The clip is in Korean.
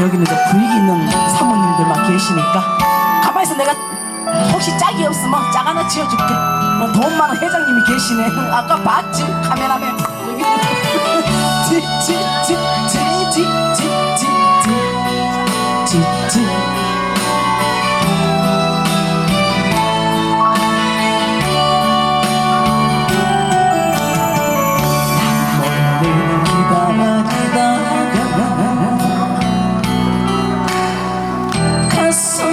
여기는 저 분위기 있는 사모님들만 계시니까 가만히 있어 내가 혹시 짝이 없으면 짝 하나 지어줄게 어, 돈 많은 회장님이 계시네 아까 봤지 카메라맨 여기 지지지지지지지지지지 the.